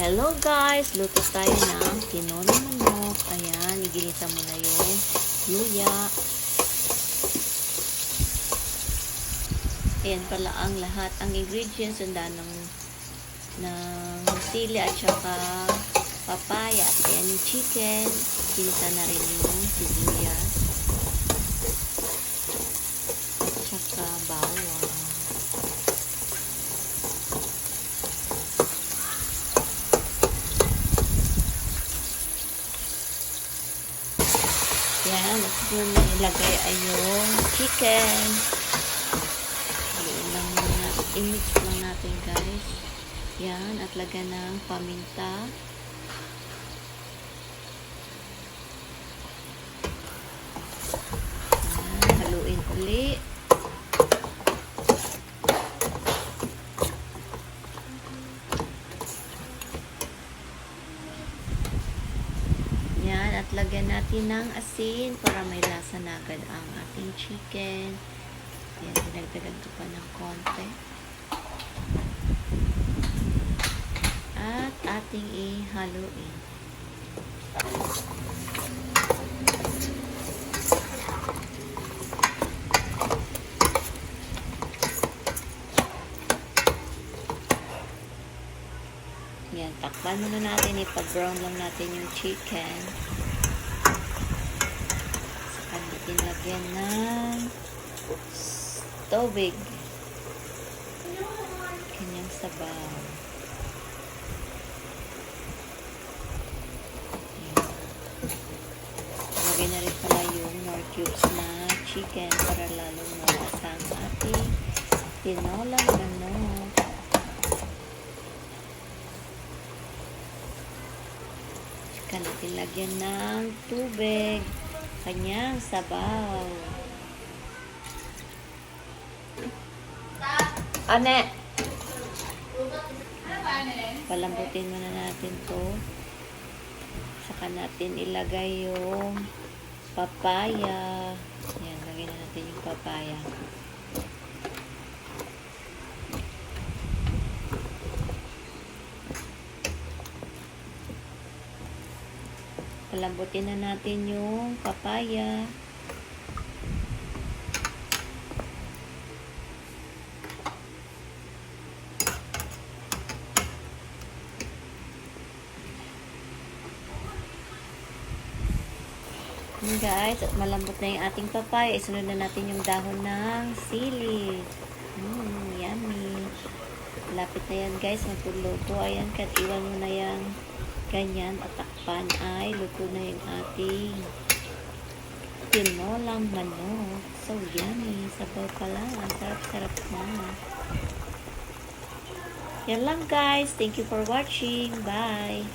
Hello guys! Luto tayo ng tinola manok. Ayan, iginisa mo na yung luya. Ayan pala ang lahat. Ang ingredients, sundan ng, ng sili at saka papaya. At ayan yung chicken. Ginisa na rin yung sibuyas. At saka bawang. Yan, at doon na ilagay ay yung chicken. Haluin lang muna. I-mix lang natin guys. Yan, at lagyan ng paminta. Yan, at lagyan natin ng asin para may lasa na agad ang ating chicken. Yan, dinagdagan ko pa ng konti. At ating ihaluin. Takpan muna natin. Ipag-brown lang natin yung chicken. Saka natin lagyan ng tubig. Kanyang sabaw. Yan. Lagyan na rin pala yung more cubes na chicken para lalong malasa ang ating tinolang manok. Saka natin lagyan ng tubig. Kanyang sabaw. Ane! Palambutin muna natin to. Saka natin ilagay yung papaya. Yan, lagyan na natin yung papaya. Palambutin na natin yung papaya. Yun guys, at malambot na yung ating papaya. Isunod na natin yung dahon ng sili. Mmm, yummy. Lapit na yan guys, magtuluto. Ayan, kat iwan mo na yan ganyan at takpan ay luto na yung ating tinolang manok. So yummy. Sabaw pala. Sarap-sarap na. Yan lang guys. Thank you for watching. Bye.